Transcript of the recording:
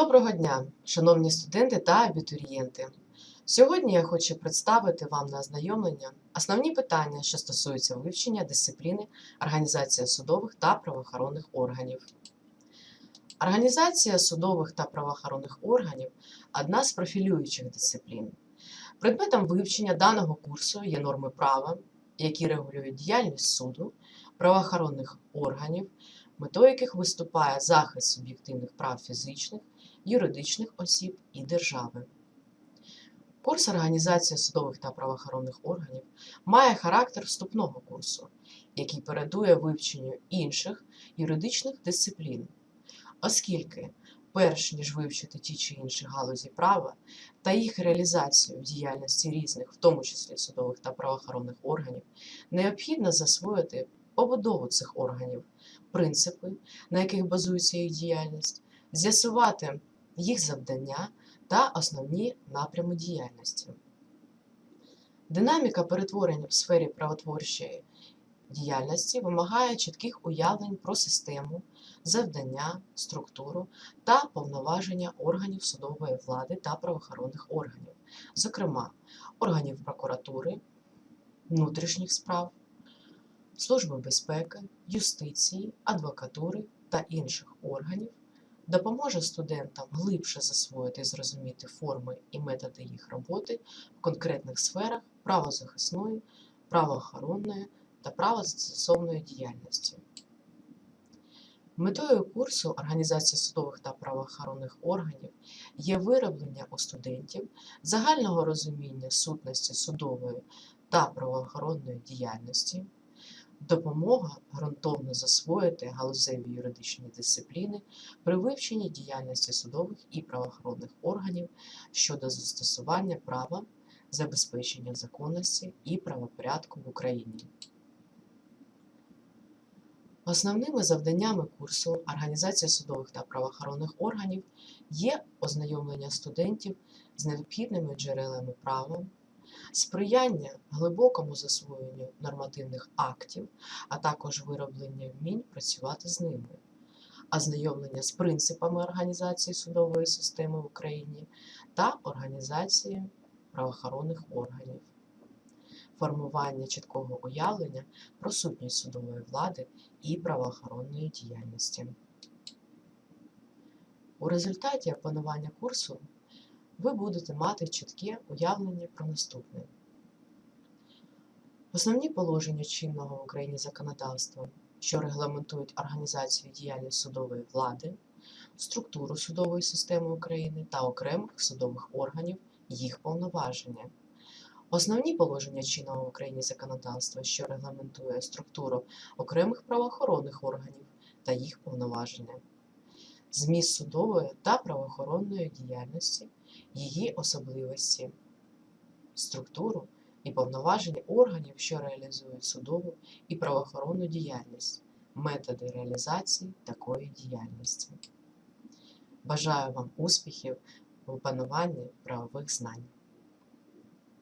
Доброго дня, шановні студенти та абітурієнти. Сьогодні я хочу представити вам на ознайомлення основні питання, що стосуються вивчення дисципліни організація судових та правоохоронних органів. Організація судових та правоохоронних органів одна з профілюючих дисциплін. Предметом вивчення даного курсу є норми права, які регулюють діяльність суду, правоохоронних органів, метою яких виступає захист суб'єктивних прав фізичних, юридичних осіб і держави. Курс організації судових та правоохоронних органів має характер вступного курсу, який передує вивченню інших юридичних дисциплін, оскільки, перш ніж вивчити ті чи інші галузі права та їх реалізацію в діяльності різних, в тому числі судових та правоохоронних органів, необхідно засвоїти побудову цих органів, принципи, на яких базується їх діяльність, з'ясувати їх завдання та основні напрями діяльності. Динаміка перетворення в сфері правотворчої діяльності вимагає чітких уявлень про систему, завдання, структуру та повноваження органів судової влади та правоохоронних органів, зокрема органів прокуратури, внутрішніх справ, Служби безпеки, юстиції, адвокатури та інших органів, допоможе студентам глибше засвоїти і зрозуміти форми і методи їх роботи в конкретних сферах правозахисної, правоохоронної та правозастосовної діяльності. Метою курсу організації судових та правоохоронних органів є вироблення у студентів загального розуміння сутності судової та правоохоронної діяльності, допомога ґрунтовно засвоїти галузеві юридичні дисципліни при вивченні діяльності судових і правоохоронних органів щодо застосування права, забезпечення законності і правопорядку в Україні. Основними завданнями курсу Організація судових та правоохоронних органів є ознайомлення студентів з необхідними джерелами права, сприяння глибокому засвоєнню нормативних актів, а також вироблення вмінь працювати з ними, ознайомлення з принципами організації судової системи в Україні та організації правоохоронних органів, формування чіткого уявлення про сутність судової влади і правоохоронної діяльності. У результаті опанування курсу ви будете мати чітке уявлення про наступне. Основні положення чинного в Україні законодавства, що регламентують організацію і діяльність судової влади, структуру судової системи України та окремих судових органів, їх повноваження. Основні положення чинного в Україні законодавства, що регламентує структуру окремих правоохоронних органів та їх повноваження, зміст судової та правоохоронної діяльності, її особливості, структуру і повноваження органів, що реалізують судову і правоохоронну діяльність, методи реалізації такої діяльності. Бажаю вам успіхів в опануванні правових знань.